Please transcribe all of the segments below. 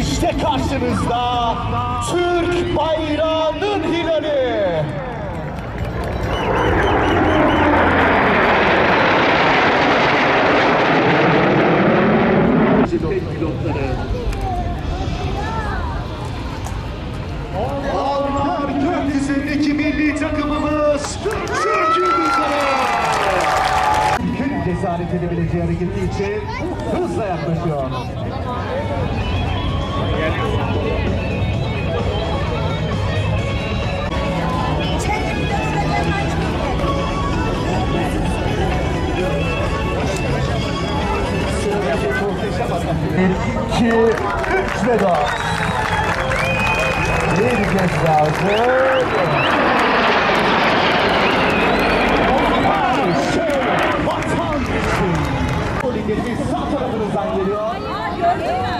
İşte karşınızda Türk bayrağının hilali. Alman gökyüzündeki milli takımımız Türk Yıldızları. Ülkenin cesaret edebileceği hareketi için hızla yaklaşıyor. İki, üç ve dört. Bir kez daha. Vatan sağ tarafınızdan geliyor. Bir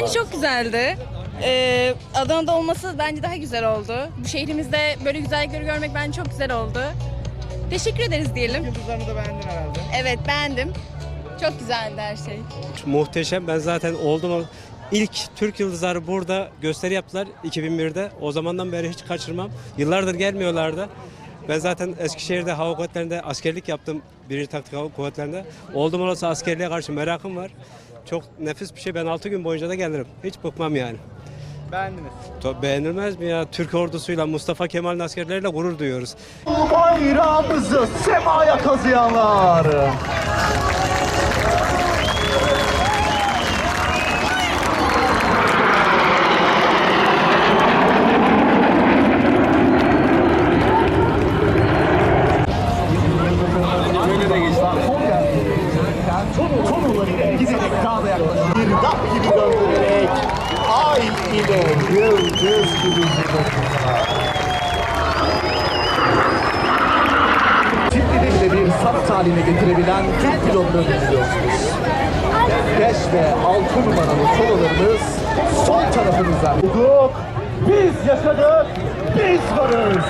Bence çok güzeldi. Ee, Adana'da olması bence daha güzel oldu. Bu şehrimizde böyle güzellikleri görmek bence çok güzel oldu. Teşekkür ederiz diyelim. Yıldızlarını da beğendin herhalde. Evet beğendim. Çok güzeldi her şey. Muhteşem. Ben zaten oldum. İlk Türk Yıldızları burada gösteri yaptılar 2001'de. O zamandan beri hiç kaçırmam. Yıllardır gelmiyorlardı. Ben zaten Eskişehir'de hava kuvvetlerinde askerlik yaptım. Birinci Taktik Hava Kuvvetleri'nde. Oldum olası askerliğe karşı merakım var. Çok nefis bir şey. Ben 6 gün boyunca da gelirim. Hiç bıkmam yani. Beğendiniz. To- Beğenilmez mi ya? Türk ordusuyla Mustafa Kemal'in askerleriyle gurur duyuyoruz. Bayrağımızı semaya kazıyanlar. Tonularıyla giderek daha da yaklaşıyor. Bir dap gibi döndürerek ay ile yıldız gibi bile bir sanat haline getirebilen Türk pilotlarını izliyorsunuz. 5 ve 6 numaralı sololarımız son tarafımızdan. Biz yaşadık, biz varız.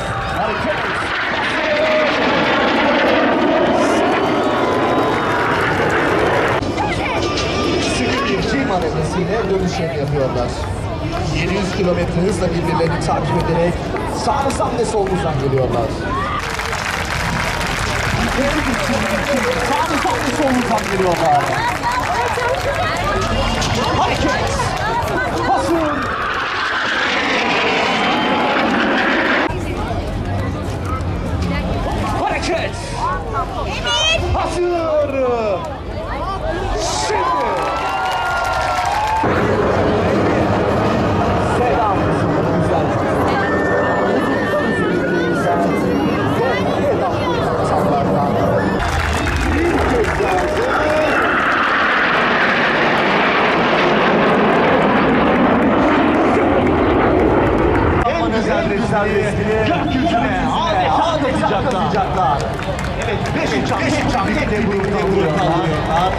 Manevrasıyla dönüşlerini yapıyorlar. 700 kilometre hızla birbirlerini takip ederek sağınızdan ve solunuzdan geliyorlar. Sağınızdan ve solunuzdan geliyorlar. Hareket! Basın! Hareket! Hazır! Şimdi! Selam güzel. Güzel. Selam insanlardan. Bir kez daha. En güzel resimleri gökyüzüne. Adeta kazıyacaklar. Evet, beş uçak, beş uçak tek bir grupta vuruyorlar.